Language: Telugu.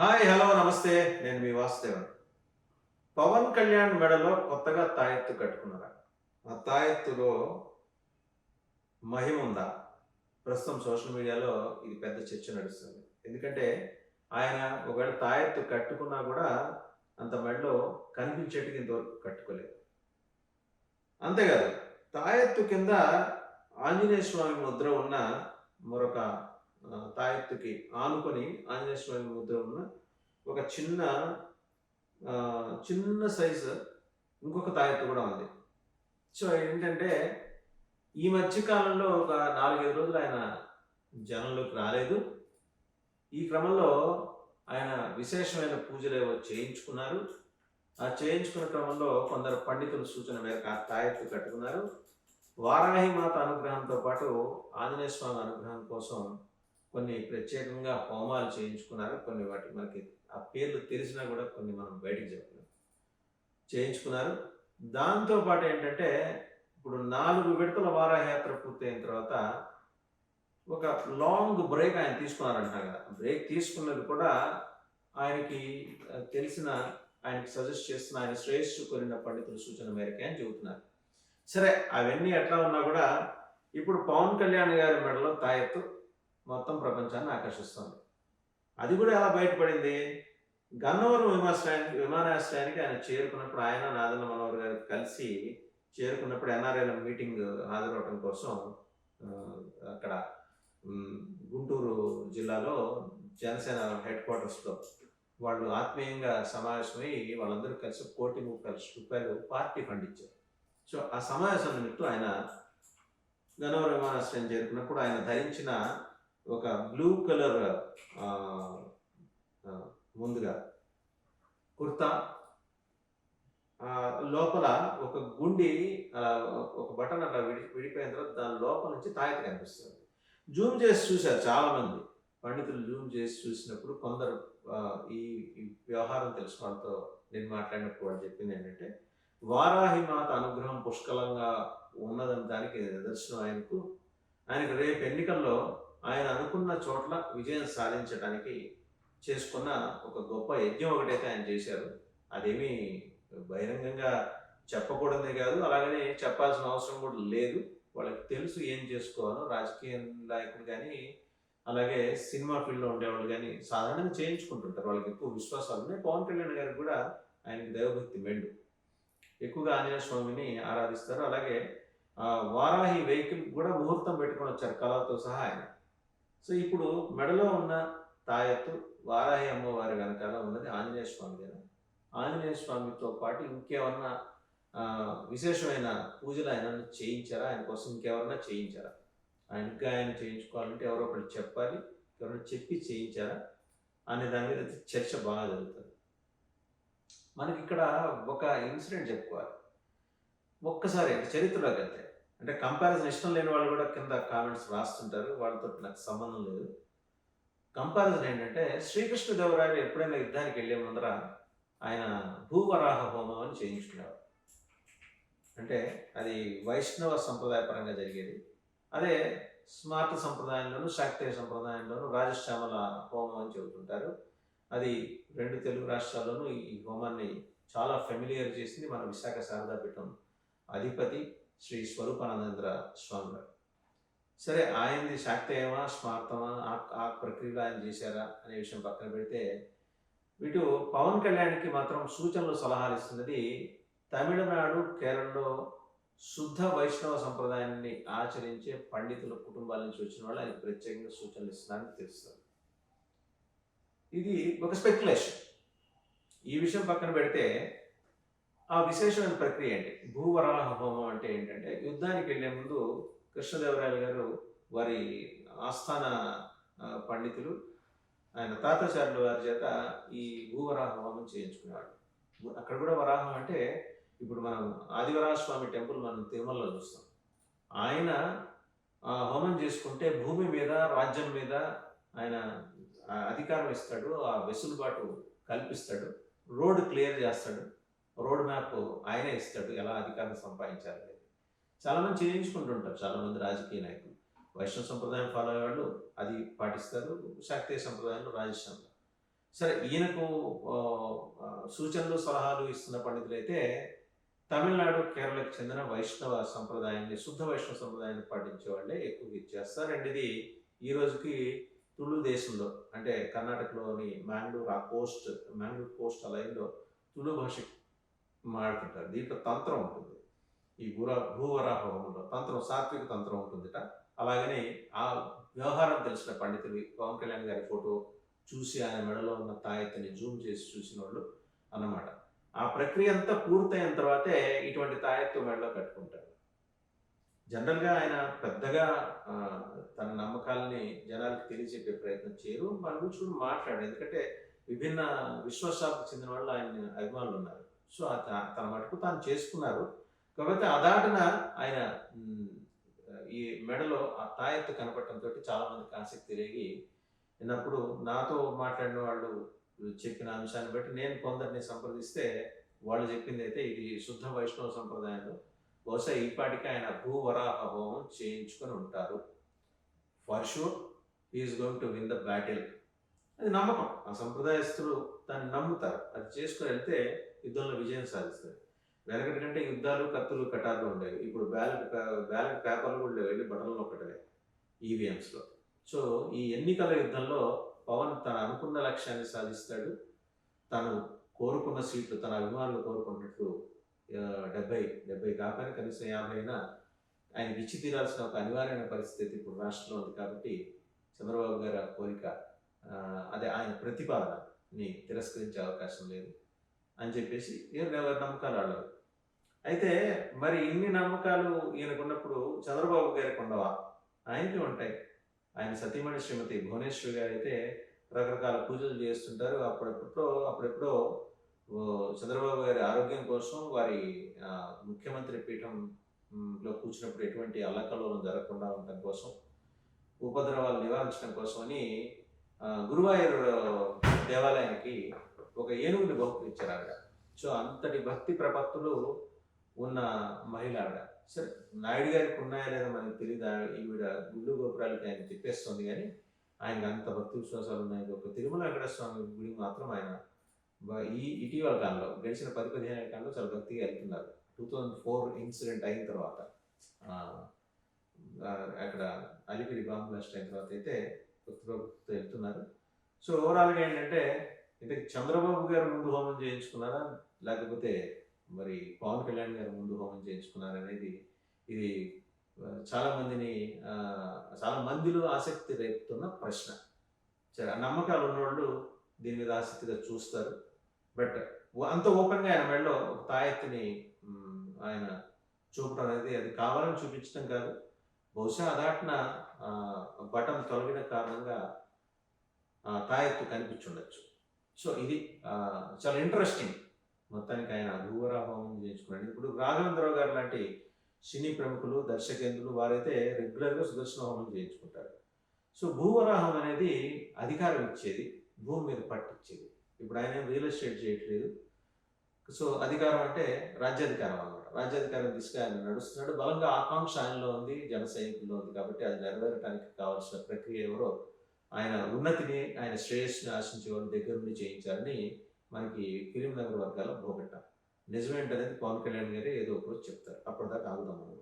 హాయ్ హలో నమస్తే. నేను మీ వాసుదేవన్. పవన్ కళ్యాణ్ మెడలో కొత్తగా తాయెత్తు కట్టుకున్నారా? ఆ తాయెత్తులో మహిమ ఉందా? ప్రస్తుతం సోషల్ మీడియాలో ఇది పెద్ద చర్చ నడుస్తుంది. ఎందుకంటే ఆయన ఒకవేళ తాయెత్తు కట్టుకున్నా కూడా అంత మెడలో కనిపించేట్టుగా ఇంతవరకు కట్టుకోలేదు. అంతేకాదు తాయెత్తు కింద ఆంజనేయ స్వామి ముద్ర ఉన్న మరొక తాయెత్తుకి ఆనుకొని ఆంజనేయ స్వామి ముద్ర ఉన్న ఒక చిన్న చిన్న సైజు ఇంకొక తాయెత్తు కూడా ఉంది. సో ఏంటంటే ఈ మధ్య కాలంలో ఒక నాలుగైదు రోజులు ఆయన జనంలోకి రాలేదు. ఈ క్రమంలో ఆయన విశేషమైన పూజలు ఏవో చేయించుకున్నారు. ఆ చేయించుకున్న క్రమంలో కొందరు పండితుల సూచన మేరకు ఆ తాయెత్తు కట్టుకున్నారు. వారాహి మాత అనుగ్రహంతో పాటు ఆంజనేయ స్వామి అనుగ్రహం కోసం కొన్ని ప్రత్యేకంగా హోమాలు చేయించుకున్నారు కొన్ని వాటి మనకి ఆ పేర్లు తెలిసినా కూడా కొన్ని మనం బయటికి చెప్పలేం. చేయించుకున్నారు. దాంతో పాటు ఏంటంటే ఇప్పుడు నాలుగు విడతల వారాయాత్ర పూర్తయిన తర్వాత ఒక లాంగ్ బ్రేక్ ఆయన తీసుకున్నారంట కదా. బ్రేక్ తీసుకున్నది కూడా ఆయనకి తెలిసిన ఆయనకి సజెస్ట్ చేస్తున్న ఆయన శ్రేయస్సు కొనిన పండితుల సూచన మేరకే అని చెబుతున్నారు. సరే అవన్నీ ఎట్లా ఉన్నా కూడా ఇప్పుడు పవన్ కళ్యాణ్ గారి మెడలో తాయెత్తు. మొత్తం ప్రపంచాన్ని ఆకర్షిస్తుంది. అది కూడా ఎలా బయటపడింది? గన్నవరం విమానాశ్రయానికి విమానాశ్రయానికి ఆయన చేరుకున్నప్పుడు ఆయన నాదన్న మనోహర్ గారు కలిసి చేరుకున్నప్పుడు ఎన్ఆర్ఐల మీటింగ్ హాజరవటం కోసం అక్కడ గుంటూరు జిల్లాలో జనసేన హెడ్ క్వార్టర్స్లో వాళ్ళు ఆత్మీయంగా సమావేశమై వాళ్ళందరూ కలిసి కోటి ముప్పై లక్షల రూపాయలు పార్టీ ఫండ్ ఇచ్చారు. సో ఆ సమావేశం నిమిత్తం ఆయన గన్నవరం విమానాశ్రయం చేరుకున్నప్పుడు ఆయన ధరించిన ఒక బ్లూ కలర్ ముందుగా కుర్తా లోపల ఒక గుండి ఒక బటన్ అట్లా విడి విడిపోయిన తర్వాత దాని లోపల నుంచి తాయత కనిపిస్తుంది. జూమ్ చేసి చూశారు చాలామంది. పండితులు జూమ్ చేసి చూసినప్పుడు కొందరు ఈ ఈ వ్యవహారం తెలిసిన వాళ్ళతో నేను మాట్లాడినప్పుడు వాళ్ళు చెప్పింది ఏంటంటే వారాహి మాత అనుగ్రహం పుష్కలంగా ఉన్నదని దానికి నిదర్శనం ఆయనకు. ఆయనకు రేపు ఎన్నికల్లో ఆయన అనుకున్న చోట్ల విజయం సాధించడానికి చేసుకున్న ఒక గొప్ప యజ్ఞం ఒకటైతే ఆయన చేశారు. అదేమీ బహిరంగంగా చెప్పకూడదే కాదు అలాగనే చెప్పాల్సిన అవసరం కూడా లేదు. వాళ్ళకి తెలుసు ఏం చేసుకోవాలో రాజకీయ నాయకులు కానీ అలాగే సినిమా ఫీల్డ్లో ఉండేవాళ్ళు కానీ సాధారణంగా చేయించుకుంటుంటారు. వాళ్ళకి ఎక్కువ విశ్వాసాలు ఉన్నాయి. పవన్ కళ్యాణ్ గారికి కూడా ఆయనకి దైవభక్తి మెండు ఎక్కువగా ఆంజనేయ స్వామిని ఆరాధిస్తారు. అలాగే వారాహి వెహికల్ కూడా ముహూర్తం పెట్టుకొని వచ్చారు కళతో సహా ఆయన. సో ఇప్పుడు మెడలో ఉన్న తాయత్తు వారాహి అమ్మవారి వెనకాల ఉన్నది ఆంజనేయ స్వామి ఆంజనేయ స్వామితో పాటు ఇంకేమన్నా విశేషమైన పూజలు ఆయన చేయించారా? ఆయన కోసం ఇంకెవరన్నా చేయించారా? ఆయనకి ఆయన చేయించుకోవాలంటే ఎవరో ఒకరు చెప్పాలి ఎవరైనా చెప్పి చేయించారా? అనే దాని మీద చర్చ బాగా జరుగుతుంది. మనకి ఇక్కడ ఒక ఇన్సిడెంట్ చెప్పుకోవాలి. ఒక్కసారి చరిత్రలోకి వెళ్తే. అంటే కంపారిజన్ ఇష్టం లేని వాళ్ళు కూడా కింద కామెంట్స్ రాస్తుంటారు. వాళ్ళతో నాకు సంబంధం లేదు. కంపారిజన్ ఏంటంటే శ్రీకృష్ణదేవరాయలు ఎప్పుడైనా యుద్ధానికి వెళ్ళే ముందర ఆయన భూవరాహ హోమం అని చేయించుకున్నారు అంటే అది వైష్ణవ సంప్రదాయ పరంగా జరిగేది. అదే స్మార్ట్ సంప్రదాయంలోను శాక్తీయ సంప్రదాయంలోను రాజశ్యామల హోమం అని చెబుతుంటారు. అది రెండు తెలుగు రాష్ట్రాల్లోనూ ఈ ఈ హోమాన్ని చాలా ఫెమిలియర్ చేసింది మన విశాఖ శారదాపీఠం అధిపతి శ్రీ స్వరూపానందేంద్ర స్వామి గారు సరే ఆయనది శాక్తేయమా స్మార్థమా ఆ- ఆ ప్రక్రియలో ఆయన చేశారా అనే విషయం పక్కన పెడితే ఇటు పవన్ కళ్యాణ్కి మాత్రం సూచనలు సలహాలు ఇస్తున్నది తమిళనాడు కేరళలో శుద్ధ వైష్ణవ సంప్రదాయాన్ని ఆచరించే పండితుల కుటుంబాల నుంచి వచ్చిన వాళ్ళు ఆయన ప్రత్యేకంగా సూచనలు ఇస్తున్నారని తెలుస్తారు ఇది ఒక స్పెక్యులేషన్ ఈ విషయం పక్కన పెడితే ఆ విశేషమైన ప్రక్రియ అండి భూవరాహ హోమం అంటే ఏంటంటే యుద్ధానికి వెళ్ళే ముందు కృష్ణదేవరాయలు గారు వారి ఆస్థాన పండితులు ఆయన తాతాచార్యుల వారి చేత ఈ భూవరాహ హోమం చేయించుకునేవాడు అక్కడ కూడా వరాహం అంటే ఇప్పుడు మనం ఆదివరాహ స్వామి టెంపుల్ మనం తిరుమలలో చూస్తాం. ఆయన హోమం చేసుకుంటే భూమి మీద రాజ్యం మీద ఆయన అధికారం ఇస్తాడు ఆ వెసులుబాటు కల్పిస్తాడు రోడ్డు క్లియర్ చేస్తాడు. రోడ్ మ్యాప్ ఆయనే ఇస్తాడు. ఎలా అధికారం సంపాదించాలి అనేది చాలామంది చేయించుకుంటుంటారు చాలామంది రాజకీయ నాయకులు. వైష్ణవ సంప్రదాయం ఫాలో అయ్యేవాళ్ళు అది పాటిస్తారు. శాక్తీయ సంప్రదాయంలో రాజస్థాన్లో సరే ఈయనకు సూచనలు సలహాలు ఇస్తున్న పండితులైతే తమిళనాడు కేరళకు చెందిన వైష్ణవ సంప్రదాయాన్ని శుద్ధ వైష్ణవ సంప్రదాయాన్ని పాటించే వాళ్ళే ఎక్కువ ఇచ్చేస్తారు అండ్ ఇది ఈ రోజుకి తుళు దేశంలో అంటే కర్ణాటకలోని మ్యాంగ్లూర్ ఆ కోస్ట్ మ్యాంగ్లూర్ కోస్ట్ ఆ లైన్లో తుళు భాష మాడుతుంటారు దీంట్లో తంత్రం ఉంటుంది. ఈ భూర భూవరాహ హోమంలో తంత్రం సాత్విక తంత్రం ఉంటుందిట. అలాగని ఆ వ్యవహారం తెలిసిన పండితులు పవన్ కళ్యాణ్ గారి ఫోటో చూసి ఆయన మెడలో ఉన్న తాయెత్తుని జూమ్ చేసి చూసిన వాళ్ళు అన్నమాట. ఆ ప్రక్రియ అంతా పూర్తయిన తర్వాతే ఇటువంటి తాయెత్తు మెడలో కట్టుకుంటారు జనరల్గా ఆయన పెద్దగా తన నమ్మకాలని జనాలకు తెలియజెప్పే ప్రయత్నం చేయరు. మన గురించి కూడా మాట్లాడారు. ఎందుకంటే విభిన్న విశ్వాసాలకు చెందిన వాళ్ళు ఆయన అభిమానులు ఉన్నారు. సో తన మటుకు తాను చేసుకున్నారు. కాకపోతే అదాటన ఆయన ఈ మెడలో ఆ తాయెత్తు కనపడటంతో చాలా మందికి ఆసక్తి రేగి విన్నప్పుడు నాతో మాట్లాడిన వాళ్ళు చెప్పిన అంశాన్ని బట్టి నేను కొందరిని సంప్రదిస్తే వాళ్ళు చెప్పింది అయితే ఇది శుద్ధ వైష్ణవ సంప్రదాయంలో. బహుశా ఈపాటికి ఆయన భూవరాహ హోమం చేయించుకొని ఉంటారు. For sure is going to win the battle అది నమ్మకం. ఆ సంప్రదాయస్తులు దాన్ని నమ్ముతారు. అది చేసుకుని వెళ్తే యుద్ధంలో విజయం సాధిస్తాయి. వెనకటి కంటే యుద్ధాలు కత్తులు కటార్లు ఉండేవి. ఇప్పుడు బ్యాలెట్ బ్యాలెట్ పేపర్లు కూడా లేవు, వెళ్ళి బటన్లు ఒకటే ఈవీఎంస్లో సో ఈ ఎన్నికల యుద్ధంలో పవన్ తన అనుకున్న లక్ష్యాన్ని సాధిస్తాడు. తను కోరుకున్న సీట్లు తన అభిమానులు కోరుకున్నట్లు డెబ్బై డెబ్బై కాకపోయినా కనీసం యాభై అయినా ఆయనకి ఇచ్చి తీరాల్సిన ఒక అనివార్యమైన పరిస్థితి ఇప్పుడు రాష్ట్రంలో ఉంది కాబట్టి చంద్రబాబు గారి కోరిక అదే ఆయన ప్రతిపాదనని తిరస్కరించే అవకాశం లేదు. అని చెప్పేసి ఈయన ఎవరి నమ్మకాలు ఆడారు అయితే మరి ఇన్ని నమ్మకాలు ఈయనకున్నప్పుడు చంద్రబాబు గారికి ఉండవా? ఆయనకి ఉంటాయి. ఆయన సతీమణి శ్రీమతి భువనేశ్వరి గారు అయితే రకరకాల పూజలు చేస్తుంటారు. అప్పుడెప్పుడో అప్పుడెప్పుడో చంద్రబాబు గారి ఆరోగ్యం కోసం వారి ముఖ్యమంత్రి పీఠం లో కూర్చున్నప్పుడు ఎటువంటి అల్లకల్లోలం జరగకుండా ఉండటం కోసం ఉపద్రవాలు నివారించడం కోసమని అని గురువాయూర్ దేవాలయానికి ఒక ఏనుగుని బహుకరించారు ఆవిడ సో అంతటి భక్తి ప్రపత్తులు ఉన్న మహిళ ఆవిడ సరే నాయుడు గారికి ఉన్నాయా లేదా మనకి తెలియదు ఈవిడ గుళ్ళు గోపురాలకి ఆయన తిప్పేస్తుంది కానీ ఆయనకు అంత భక్తి విశ్వాసాలు ఉన్నాయి. ఒక తిరుమల వెంకటేశ్వర స్వామి గుడికి మాత్రం ఆయన ఈ ఇటీవల కాలంలో గడిచిన పది పదిహేను కాలంలో చాలా భక్తిగా వెళ్తున్నారు. టూ థౌజండ్ ఫోర్ ఇన్సిడెంట్ అయిన తర్వాత అక్కడ అలిపిరి బాంబ్ బ్లాస్ట్ అయిన తర్వాత అయితే భక్తి వెళ్తున్నారు. సో ఓవరాల్గా ఏంటంటే అయితే చంద్రబాబు గారు ముందు హోమం చేయించుకున్నారా? లేకపోతే మరి పవన్ కళ్యాణ్ గారు ముందు హోమం చేయించుకున్నారా అనేది ఇది చాలామందిని చాలా మందిని చాలా మందిలో ఆసక్తి రేపుతున్న ప్రశ్న. సరే నమ్మకాలు ఉన్నవాళ్ళు దీని మీద ఆసక్తిగా చూస్తారు. బట్ అంత ఓపెన్గా ఆయన మెడలో ఒక ఆయన చూపడం అనేది అది కావాలని చూపించడం కాదు. బహుశా అదాటిన బటన్ తొలగిన కారణంగా ఆ, తాయెత్తు కనిపించుండొచ్చు. సో ఇది చాలా ఇంట్రెస్టింగ్ మొత్తానికి ఆయన భూవరా హోమం చేయించుకున్నాడు. ఇప్పుడు రాఘవేంద్రరావు గారు లాంటి సినీ ప్రముఖులు దర్శకేంద్రులు వారైతే రెగ్యులర్గా సుదర్శన హోమం చేయించుకుంటారు. సో భూవరాహం అనేది అధికారం ఇచ్చేది భూమి మీద పట్టించేది ఇప్పుడు ఆయన రియల్ ఎస్టేట్ చేయట్లేదు. సో అధికారం అంటే రాజ్యాధికారం అనమాట రాజ్యాధికారం దిశగా ఆయన నడుస్తున్నాడు. బలంగా ఆకాంక్ష ఆయనలో ఉంది జన సైనికుల్లో ఉంది కాబట్టి అది నెరవేరడానికి కావాల్సిన ప్రక్రియ ఎవరో ఆయన ఉన్నతిని ఆయన శ్రేయస్సుని ఆశించే వాళ్ళ దగ్గర నుండి చేయించారని మనకి ఫిలిం నగర్ వర్గాల భోగట్ట నిజమేంటనేది పవన్ కళ్యాణ్ గారే ఏదో ఒకరోజు చెప్తారు. అప్పటిదాకా ఆగుదాం మనం